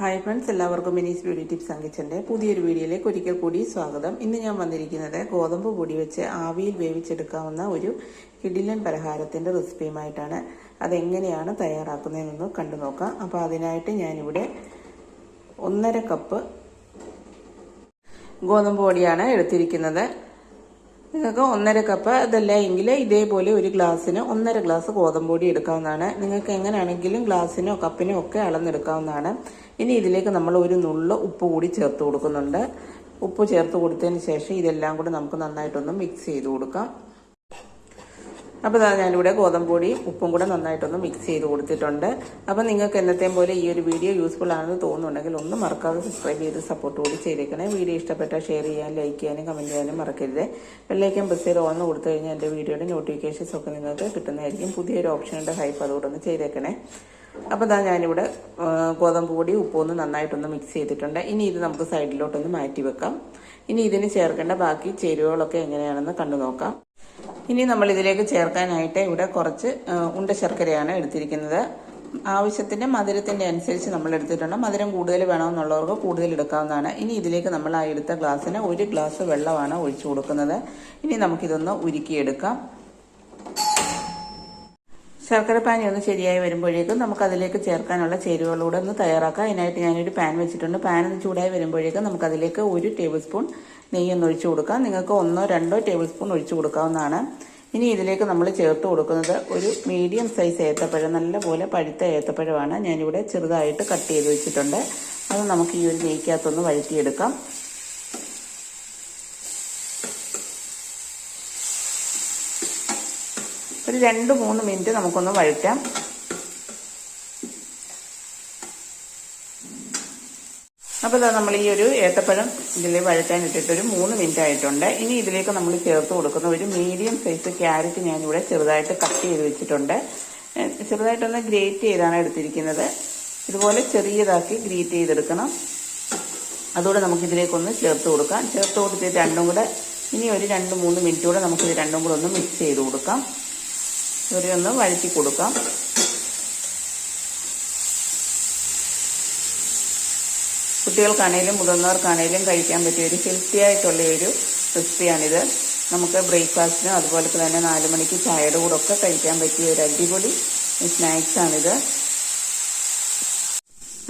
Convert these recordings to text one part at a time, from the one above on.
Hi friends എല്ലാവർക്കും മിനീസ് beauty tips അങ്കിച്ചന്റെ പുതിയൊരു വീഡിയോയിലേക്ക് ഒരിക്കൽ കൂടി സ്വാഗതം. ഇന്ന് ഞാൻ വന്നിരിക്കുന്നത് ഗോതമ്പ് പൊടി വെച്ച് ആവിയിൽ വേവിച്ചെടുക്കാവുന്ന ഒരു കിടിലൻ പലഹാരത്തിന്റെ റെസിപ്പിയുമായിട്ടാണ്. അതെങ്ങനെയാണ് തയ്യാറാക്കുന്നതെന്ന് കണ്ടു നോക്കാം. അപ്പോൾ അതിനായിട്ട് ഞാനിവിടെ ഒന്നര കപ്പ് ഗോതമ്പ് പൊടിയാണ് എടുത്തിരിക്കുന്നത്. നിങ്ങൾക്ക് ഒന്നര കപ്പ് അതല്ല എങ്കിൽ ഇതേപോലെ ഒരു ഗ്ലാസ്സിന് ഒന്നര ഗ്ലാസ് ഗോതമ്പ് പൊടി എടുക്കാവുന്നതാണ്. നിങ്ങൾക്ക് എങ്ങനെയാണെങ്കിലും ഗ്ലാസ്സിനോ കപ്പിനോ ഒക്കെ അളന്നെടുക്കാവുന്നതാണ്. ഇനി ഇതിലേക്ക് നമ്മൾ ഒരു നുള്ള് ഉപ്പ് കൂടി ചേർത്ത് കൊടുക്കുന്നുണ്ട്. ഉപ്പ് ചേർത്ത് കൊടുത്തതിന് ശേഷം ഇതെല്ലാം കൂടി നമുക്ക് നന്നായിട്ടൊന്ന് മിക്സ് ചെയ്ത് കൊടുക്കാം. അപ്പോൾ ഞാനിവിടെ ഗോതമ്പ് പൊടി ഉപ്പും കൂടെ നന്നായിട്ടൊന്ന് മിക്സ് ചെയ്ത് കൊടുത്തിട്ടുണ്ട്. അപ്പോൾ നിങ്ങൾക്ക് എന്നത്തെയും പോലെ ഈ ഒരു വീഡിയോ യൂസ്ഫുൾ ആണെന്ന് തോന്നുന്നുണ്ടെങ്കിൽ ഒന്ന് മറക്കാതെ സബ്സ്ക്രൈബ് ചെയ്ത് സപ്പോർട്ട് കൂടി ചെയ്തേക്കണേ. വീഡിയോ ഇഷ്ടപ്പെട്ടാൽ ഷെയർ ചെയ്യാൻ ലൈക്ക് ചെയ്യാനും കമന്റ് ചെയ്യാനും മറക്കരുത്. വെള്ളേക്കും ബസ് ചെയ്ത് ഓൺ കൊടുത്തു കഴിഞ്ഞാൽ എന്റെ വീഡിയോയുടെ നോട്ടിഫിക്കേഷൻസ് ഒക്കെ നിങ്ങൾക്ക് കിട്ടുന്നതായിരിക്കും. പുതിയൊരു ഓപ്ഷനുണ്ട് ഹൈപ്പ് അതുകൊണ്ട് ഒന്ന് ചെയ്തേക്കണേ. അപ്പോൾ ദാ ഞാനിവിടെ ഗോതമ്പ് പൊടി ഉപ്പൊന്ന് നന്നായിട്ടൊന്ന് മിക്സ് ചെയ്തിട്ടുണ്ട്. ഇനി ഇത് നമുക്ക് സൈഡിലോട്ടൊന്ന് മാറ്റി വെക്കാം ഇനി ഇതിന് ചേർക്കേണ്ട ബാക്കി ചേരുവകളൊക്കെ എങ്ങനെയാണെന്ന് കണ്ടു നോക്കാം ഇനി നമ്മൾ ഇതിലേക്ക് ചേർക്കാനായിട്ട് ഇവിടെ കുറച്ച് ഉണ്ട ശർക്കരയാണ് എടുത്തിരിക്കുന്നത്. ആവശ്യത്തിന്റെ മധുരത്തിന്റെ അനുസരിച്ച് നമ്മൾ എടുത്തിട്ടുണ്ട്. മധുരം കൂടുതൽ വേണമെന്നുള്ളവർക്ക് കൂടുതൽ എടുക്കാവുന്നതാണ്. ഇനി ഇതിലേക്ക് നമ്മൾ ആ എടുത്ത ഗ്ലാസ്സിന് ഒരു ഗ്ലാസ് വെള്ളമാണ് ഒഴിച്ചു കൊടുക്കുന്നത്. ഇനി നമുക്കിതൊന്ന് ഉരുക്കിയെടുക്കാം. ശർക്കര പാനി ഒന്ന് ശരിയായി വരുമ്പോഴേക്കും നമുക്ക് അതിലേക്ക് ചേർക്കാനുള്ള ചേരുവകളൂടെ ഒന്ന് തയ്യാറാക്കാം. അതിനായിട്ട് ഞാനൊരു പാൻ വെച്ചിട്ടുണ്ട്. പാൻ ഒന്ന് ചൂടായി വരുമ്പോഴേക്കും നമുക്ക് അതിലേക്ക് ഒരു ടേബിൾ സ്പൂൺ നെയ്യ് ഒന്ന് ഒഴിച്ചു കൊടുക്കാം. നിങ്ങൾക്ക് ഒന്നോ രണ്ടോ ടേബിൾ സ്പൂൺ ഒഴിച്ചു കൊടുക്കാവുന്നതാണ്. ഇനി ഇതിലേക്ക് നമ്മൾ ചേർത്ത് കൊടുക്കുന്നത് ഒരു മീഡിയം സൈസ് ഏത്തപ്പഴം നല്ലപോലെ പഴുത്ത ഏത്തപ്പഴമാണ് ഞാനിവിടെ ചെറുതായിട്ട് കട്ട് ചെയ്ത് വെച്ചിട്ടുണ്ട്. അത് നമുക്ക് ഈ ഒരു നെയ്ക്കകത്തൊന്ന് വഴറ്റിയെടുക്കാം. ഒരു രണ്ട് മൂന്ന് മിനിറ്റ് നമുക്കൊന്ന് വഴറ്റാം. അപ്പോൾ ഇതാ നമ്മൾ ഈ ഒരു ഏത്തപ്പഴം ഇതിൽ വഴറ്റാൻ ഇട്ടിട്ട് ഒരു മൂന്ന് മിനിറ്റ് ആയിട്ടുണ്ട്. ഇനി ഇതിലേക്ക് നമ്മൾ ചേർത്ത് കൊടുക്കുന്ന ഒരു മീഡിയം സൈസ് ക്യാരറ്റ് ഞാനിവിടെ ചെറുതായിട്ട് കട്ട് ചെയ്ത് വെച്ചിട്ടുണ്ട്. ചെറുതായിട്ടൊന്ന് ഗ്രേറ്റ് ചെയ്താണ് എടുത്തിരിക്കുന്നത്. ഇതുപോലെ ചെറിയതാക്കി ഗ്രേറ്റ് ചെയ്തെടുക്കണം. അതുകൂടെ നമുക്ക് ഇതിലേക്കൊന്ന് ചേർത്ത് കൊടുക്കാം. ചേർത്ത് കൊടുത്തിട്ട് രണ്ടും കൂടെ ഇനി ഒരു രണ്ട് മൂന്ന് മിനിറ്റ് കൂടെ നമുക്കിത് രണ്ടും കൂടെ ഒന്ന് മിക്സ് ചെയ്ത് കൊടുക്കാം. ഇവരെ ഒന്ന് വഴറ്റി കൊടുക്കാം. കുട്ടികൾക്കാണേലും മുതിർന്നവർക്കാണേലും കഴിക്കാൻ പറ്റിയ ഒരു ഹെൽത്തി ആയിട്ടുള്ള ഒരു റെസിപ്പിയാണിത്. നമുക്ക് ബ്രേക്ക്ഫാസ്റ്റിനും അതുപോലെ തന്നെ നാല് മണിക്ക് ചായയുടെ കൂടെ ഒക്കെ കഴിക്കാൻ പറ്റിയ ഒരു അടിപൊളി സ്നാക്സാണിത്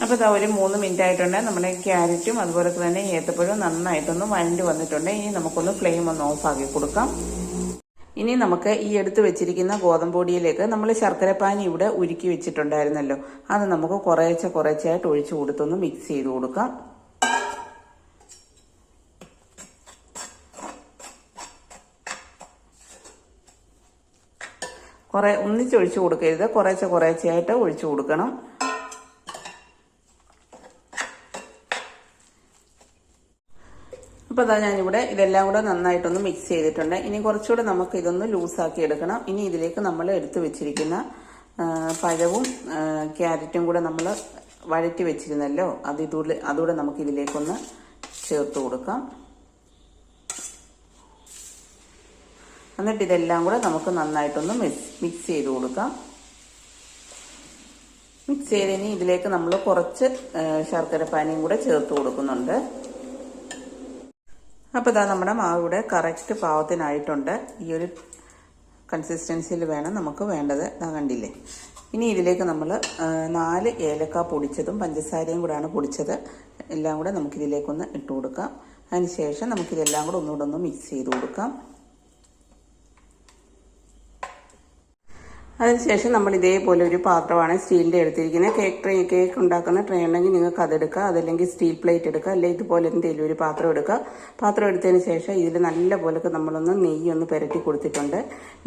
അപ്പോൾ ഇതാ ഒരു മൂന്ന് മിനിറ്റ് ആയിട്ടുണ്ട്. നമ്മുടെ ക്യാരറ്റും അതുപോലെ തന്നെ ഏത്തപ്പഴവും നന്നായിട്ടൊന്ന് വഴണ്ടി വന്നിട്ടുണ്ട്. ഇനി നമുക്കൊന്ന് ഫ്ലെയിം ഒന്ന് ഓഫ് ആക്കി കൊടുക്കാം. ഇനി നമുക്ക് ഈ എടുത്ത് വെച്ചിരിക്കുന്ന ഗോതമ്പ് പൊടിയിലേക്ക് നമ്മൾ ശർക്കരപ്പാനി ഇവിടെ ഉരുക്കി വെച്ചിട്ടുണ്ടായിരുന്നല്ലോ. അത് നമുക്ക് കുറേശ്ശെ കുറേശ്ശെയായിട്ട് ഒഴിച്ചു കൊടുത്തൊന്ന് മിക്സ് ചെയ്ത് കൊടുക്കാം. കുറെ ഒന്നിച്ചൊഴിച്ചു കൊടുക്കരുത്. കുറേശ്ശെ കുറേശ്ശെയായിട്ട് ഒഴിച്ചു കൊടുക്കണം. അപ്പോൾ അതാ ഞാനിവിടെ ഇതെല്ലാം കൂടെ നന്നായിട്ടൊന്ന് മിക്സ് ചെയ്തിട്ടുണ്ട്. ഇനി കുറച്ചുകൂടെ നമുക്ക് ഇതൊന്ന് ലൂസാക്കി എടുക്കണം. ഇനി ഇതിലേക്ക് നമ്മൾ എടുത്തു വെച്ചിരിക്കുന്ന പഴവും ക്യാരറ്റും കൂടെ നമ്മൾ വഴറ്റി വെച്ചിരുന്നല്ലോ അത് ഇതുകൂടെ അതുകൂടെ നമുക്ക് ഇതിലേക്കൊന്ന് ചേർത്ത് കൊടുക്കാം. എന്നിട്ട് ഇതെല്ലാം കൂടെ നമുക്ക് നന്നായിട്ടൊന്ന് മിക്സ് മിക്സ് ചെയ്ത് കൊടുക്കാം. മിക്സ് ചെയ്തതിന് ഇതിലേക്ക് നമ്മൾ കുറച്ച് ശർക്കര പാനിയും കൂടെ ചേർത്ത് കൊടുക്കുന്നുണ്ട്. അപ്പോൾ ഇതാ നമ്മുടെ മാവ് ഇവിടെ കറക്റ്റ് പാവത്തിനായിട്ടുണ്ട് ഈ ഒരു കൺസിസ്റ്റൻസിയിൽ വേണം നമുക്ക് വേണ്ടത്. ഇതാ കണ്ടില്ലേ? ഇനി ഇതിലേക്ക് നമ്മൾ നാല് ഏലക്ക പൊടിച്ചതും പഞ്ചസാരയും കൂടെയാണ് പൊടിച്ചത്. എല്ലാം കൂടെ നമുക്കിതിലേക്കൊന്ന് ഇട്ട് കൊടുക്കാം അതിനുശേഷം നമുക്കിതെല്ലാം കൂടെ ഒന്നുകൂടെ ഒന്ന് മിക്സ് ചെയ്ത് കൊടുക്കാം. അതിനുശേഷം നമ്മൾ ഇതേപോലെ ഒരു പാത്രമാണ് സ്റ്റീലിന്റെ എടുത്തിരിക്കുന്നത്. കേക്ക് ട്രേ കേക്ക് ഉണ്ടാക്കുന്ന ട്രേ ഉണ്ടെങ്കിൽ നിങ്ങൾക്ക് അതെടുക്കുക അതല്ലെങ്കിൽ സ്റ്റീൽ പ്ലേറ്റ് എടുക്കുക അല്ലെങ്കിൽ ഇതുപോലെ എന്തെങ്കിലും ഒരു പാത്രം എടുക്കുക പാത്രം എടുത്തതിന് ശേഷം ഇതിൽ നല്ല പോലൊക്കെ നമ്മളൊന്ന് നെയ്യ് ഒന്ന് പുരട്ടി കൊടുത്തിട്ടുണ്ട്.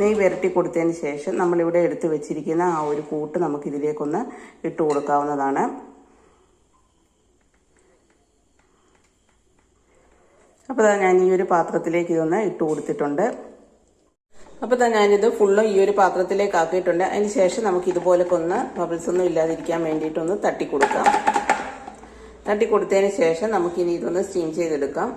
നെയ്യ് പുരട്ടി കൊടുത്തതിന് ശേഷം നമ്മളിവിടെ എടുത്ത് വെച്ചിരിക്കുന്ന ആ ഒരു കൂട്ട് നമുക്ക് ഇതിലേക്കൊന്ന് ഇട്ട് കൊടുക്കാവുന്നതാണ്. അപ്പോൾ ഞാൻ ഈ ഒരു പാത്രത്തിലേക്ക് ഇതൊന്ന് ഇട്ട് കൊടുത്തിട്ടുണ്ട്. അപ്പോൾ തന്നെ ഞാനിത് ഫുള്ളും ഈ ഒരു പാത്രത്തിലേക്ക് ആക്കിയിട്ടുണ്ട്. അതിന് ശേഷം നമുക്ക് ഇതുപോലൊക്കെ ഒന്ന് ബബിൾസ് ഒന്നും ഇല്ലാതിരിക്കാൻ വേണ്ടിയിട്ടൊന്ന് തട്ടി കൊടുക്കാം തട്ടി കൊടുത്തതിന് ശേഷം നമുക്കിനി ഇതൊന്ന് സ്റ്റീം ചെയ്തെടുക്കാം.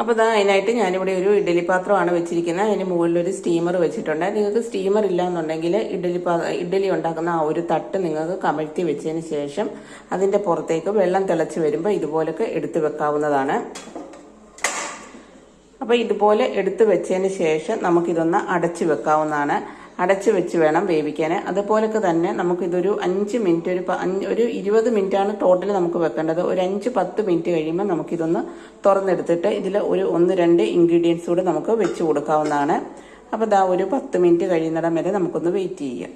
അപ്പോൾ ഇതാ അതിനായിട്ട് ഞാനിവിടെ ഒരു ഇഡ്ഡലി പാത്രമാണ് വെച്ചിരിക്കുന്നത്. അതിന് മുകളിൽ ഒരു സ്റ്റീമർ വെച്ചിട്ടുണ്ട്. നിങ്ങൾക്ക് സ്റ്റീമർ ഇല്ല എന്നുണ്ടെങ്കിൽ ഇഡ്ഡലി പാ ഇഡ്ഡലി ഉണ്ടാക്കുന്ന ആ ഒരു തട്ട് നിങ്ങൾക്ക് കമഴ്ത്തി വെച്ചതിന് ശേഷം അതിന്റെ പുറത്തേക്ക് വെള്ളം തിളച്ച് വരുമ്പോൾ ഇതുപോലൊക്കെ എടുത്തു വെക്കാവുന്നതാണ്. അപ്പോൾ ഇതുപോലെ എടുത്തു വെച്ചതിന് ശേഷം നമുക്കിതൊന്ന് അടച്ചു വെക്കാവുന്നതാണ്. അടച്ചു വെച്ച് വേണം വേവിക്കാൻ അതുപോലൊക്കെ തന്നെ നമുക്കിതൊരു അഞ്ച് മിനിറ്റ് ഒരു ഒരു ഇരുപത് മിനിറ്റാണ് ടോട്ടൽ നമുക്ക് വെക്കേണ്ടത്. ഒരു അഞ്ച് പത്ത് മിനിറ്റ് കഴിയുമ്പോൾ നമുക്കിതൊന്ന് തുറന്നെടുത്തിട്ട് ഇതിൽ ഒരു ഒന്ന് രണ്ട് ഇൻഗ്രീഡിയൻസ് കൂടെ നമുക്ക് വെച്ച് കൊടുക്കാവുന്നതാണ്. അപ്പോൾ ഇതാ ഒരു പത്ത് മിനിറ്റ് കഴിയുന്നിടം വരെ നമുക്കൊന്ന് വെയിറ്റ് ചെയ്യാം.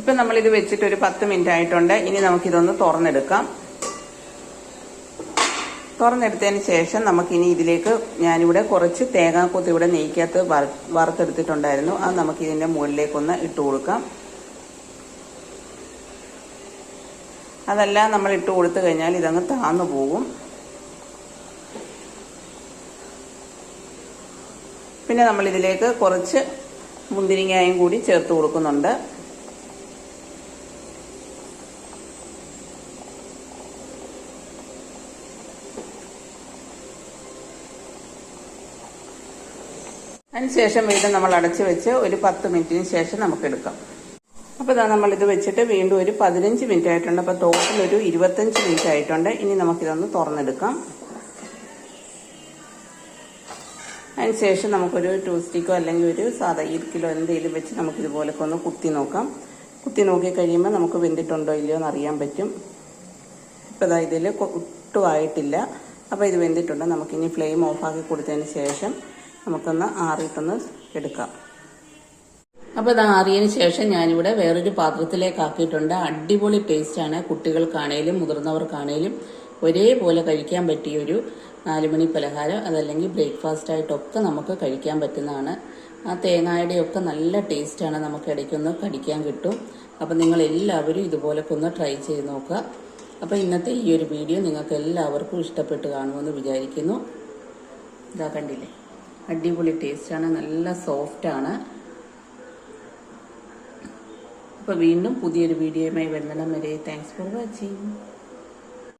ഇപ്പം നമ്മളിത് വെച്ചിട്ട് ഒരു പത്ത് മിനിറ്റ് ആയിട്ടുണ്ട്. ഇനി നമുക്കിതൊന്ന് തുറന്നെടുക്കാം. തുറന്നെടുത്തതിന് ശേഷം നമുക്കിനി ഇതിലേക്ക് ഞാനിവിടെ കുറച്ച് തേങ്ങാക്കൊത്ത് ഇവിടെ നെയ്ക്കകത്ത് വറ- വറുത്തെടുത്തിട്ടുണ്ടായിരുന്നു. അത് നമുക്ക് ഇതിന്റെ മുകളിലേക്കൊന്ന് ഇട്ട് കൊടുക്കാം. അതെല്ലാം നമ്മൾ ഇട്ട് കൊടുത്തു കഴിഞ്ഞാൽ ഇതങ്ങ് താന്നു പോകും. പിന്നെ നമ്മൾ ഇതിലേക്ക് കുറച്ച് മുന്തിരിങ്ങായും കൂടി ചേർത്ത് കൊടുക്കുന്നുണ്ട്. അതിനുശേഷം വീണ്ടും നമ്മൾ അടച്ചു വെച്ച് ഒരു പത്ത് മിനിറ്റിന് ശേഷം നമുക്ക് എടുക്കാം. അപ്പോൾ ഇതാ നമ്മൾ ഇത് വെച്ചിട്ട് വീണ്ടും ഒരു പതിനഞ്ച് മിനിറ്റ് ആയിട്ടുണ്ട്. അപ്പോൾ ടോട്ടൽ ഒരു ഇരുപത്തഞ്ച് മിനിറ്റ് ആയിട്ടുണ്ട്. ഇനി നമുക്കിതൊന്ന് തുറന്നെടുക്കാം. അതിനുശേഷം നമുക്കൊരു ടൂ സ്റ്റിക്കോ അല്ലെങ്കിൽ ഒരു സാധാ ഇരിക്കിലോ എന്തെങ്കിലും വെച്ച് നമുക്ക് ഇതുപോലൊക്കെ ഒന്ന് കുത്തി നോക്കാം. കുത്തി നോക്കി കഴിയുമ്പോൾ നമുക്ക് വെന്തിട്ടുണ്ടോ ഇല്ലയോ എന്ന് അറിയാൻ പറ്റും. ഇപ്പോൾ ഇതാ ഇതിൽ ഒട്ടും ആയിട്ടില്ല. അപ്പോൾ ഇത് വെന്തിട്ടുണ്ട്. നമുക്കിനി ഫ്ലെയിം ഓഫാക്കി കൊടുത്തതിന് ശേഷം നമുക്കൊന്ന് ആറിയിട്ടൊന്ന് എടുക്കാം. അപ്പോൾ ഇത് ആറിയതിന് ശേഷം ഞാനിവിടെ വേറൊരു പാത്രത്തിലേക്ക് ആക്കിയിട്ടുണ്ട്. അടിപൊളി ടേസ്റ്റാണ് കുട്ടികൾക്കാണേലും മുതിർന്നവർക്കാണേലും ഒരേപോലെ കഴിക്കാൻ പറ്റിയ ഒരു നാലുമണി പലഹാരം അതല്ലെങ്കിൽ ബ്രേക്ക്ഫാസ്റ്റ് ആയിട്ടൊക്കെ നമുക്ക് കഴിക്കാൻ പറ്റുന്നതാണ്. ആ തേങ്ങായുടെ ഒക്കെ നല്ല ടേസ്റ്റാണ് നമുക്ക് ഇടയ്ക്കൊന്ന് കടിക്കാൻ കിട്ടും. അപ്പം നിങ്ങൾ എല്ലാവരും ഇതുപോലൊക്കെ ഒന്ന് ട്രൈ ചെയ്ത് നോക്കുക. അപ്പോൾ ഇന്നത്തെ ഈ ഒരു വീഡിയോ നിങ്ങൾക്ക് എല്ലാവർക്കും ഇഷ്ടപ്പെട്ട് കാണുമെന്ന് വിചാരിക്കുന്നു. ഇതാ കണ്ടില്ലേ? അടിപൊളി ടേസ്റ്റാണ് നല്ല സോഫ്റ്റാണ്. അപ്പോൾ വീണ്ടും പുതിയൊരു വീഡിയോയുമായി വരുന്നിടം വരെ താങ്ക്സ് ഫോർ വാച്ചിങ്